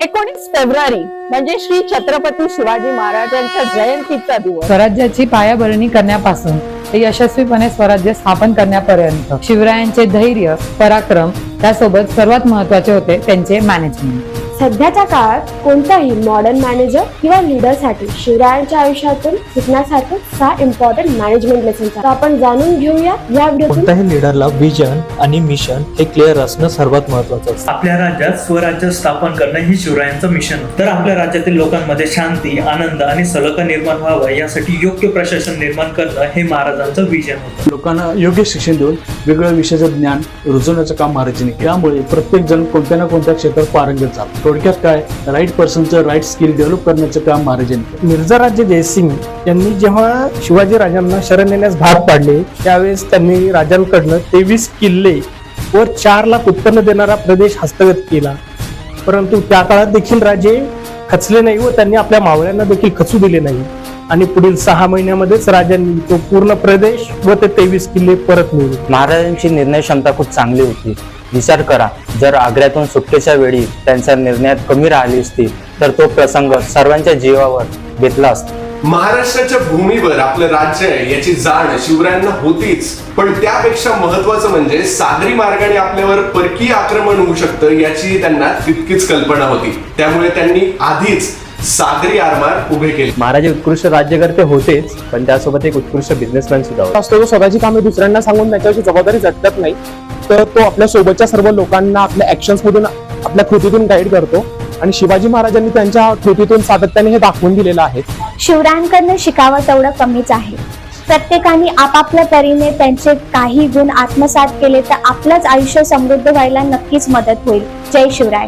एकोणीस फेब्रुवारी म्हणजे श्री छत्रपती शिवाजी महाराजांच्या जयंतीचा दिवस. स्वराज्याची पायाभरणी करण्यापासून ते यशस्वीपणे स्वराज्य स्थापन करण्यापर्यंत. शिवरायांचे धैर्य पराक्रम त्यासोबत सर्वात महत्त्वाचे होते त्यांचे मॅनेजमेंट सध्याच्या काळात कोणताही मॉडर्न मॅनेजर किंवा लीडरसाठी शिवरायांच्या आयुष्यातून शिकण्यासारखे सहा इम्पॉर्टंट मॅनेजमेंट लेसन आपण जाणून घेऊया या व्हिडिओतून कोणत्याही लिडरला विजन आणि मिशन हे क्लिअर असणं सर्वात महत्वाचं असतं. आपल्या राज्यात स्वराज्य स्थापन करणं ही शिवरायांचं मिशन होतं. तर आपल्या राज्यातील लोकांमध्ये शांती आनंद आणि सलोखा निर्माण व्हावं यासाठी योग्य प्रशासन निर्माण करणं हे महाराजांचं विजन होतं. लोकांना योग्य शिक्षण देऊन वेगवेगळ्या विषयाचं ज्ञान रुजवण्याचं काम महाराजांनी त्यामुळे प्रत्येक जण कोणत्या ना कोणत्या क्षेत्रात पारंगत झाला. थोडक्यात काय? राईट पर्सनचं राईट स्किल डेव्हलप करण्याचं काम महाराजांनी मिर्झा राज्य जयसिंग यांनी जेव्हा शिवाजी राजांना शरण येण्यास भाग पाडले त्यावेळेस त्यांनी राजांकडनं तेवीस किल्ले व चार लाख उत्पन्न देणारा प्रदेश हस्तगत केला. परंतु त्या काळात देखील राजे खचले नाही व त्यांनी आपल्या मावळ्यांना देखील खचू दिले नाही. आणि पुढील सहा महिन्यामध्येच राजांनी तो पूर्ण प्रदेश व ते तेवीस किल्ले परत मिळवले. महाराजांची निर्णय क्षमता खूप चांगली होती. विचार करा. जर आग्र्यातून सुटकेच्या वेळी त्यांच्या निर्णयात कमी राहिली असती तर तो प्रसंग सर्वांच्या जीवावर बेतला असता. महाराष्ट्राच्या भूमीवर आपलं राज्य आहे याची जाण शिवरायांना होतीच. पण त्यापेक्षा महत्वाचं म्हणजे सागरी मार्गाने आपल्यावर परकीय आक्रमण होऊ शकतं याची त्यांना तितकीच कल्पना होती. त्यामुळे त्यांनी आधीच सागरी आरमार उभे केले. महाराज उत्कृष्ट राज्यकर्ते होतेच पण त्यासोबत एक उत्कृष्ट बिझनेसमॅन सुद्धा होता. असतो तो स्वतःची कामे दुसऱ्यांना सांगून त्याच्यावरची जबाबदारी झटकत नाही. तर तो आपल्या सोबतच्या सर्व लोकांना आपल्या ऍक्शन्समधून आपल्या कृतीतून गाईड करतो. आणि शिवाजी महाराजांनी त्यांच्या कृतीतून सातत्याने हे दाखवून दिलेलं आहे. शिवरायांकडनं शिकावं तेवढं कमीच आहे. प्रत्येकाने आपापल्या परीने त्यांचे काही गुण आत्मसात केले तर आपलंच आयुष्य समृद्ध व्हायला नक्कीच मदत होईल. जय शिवराय.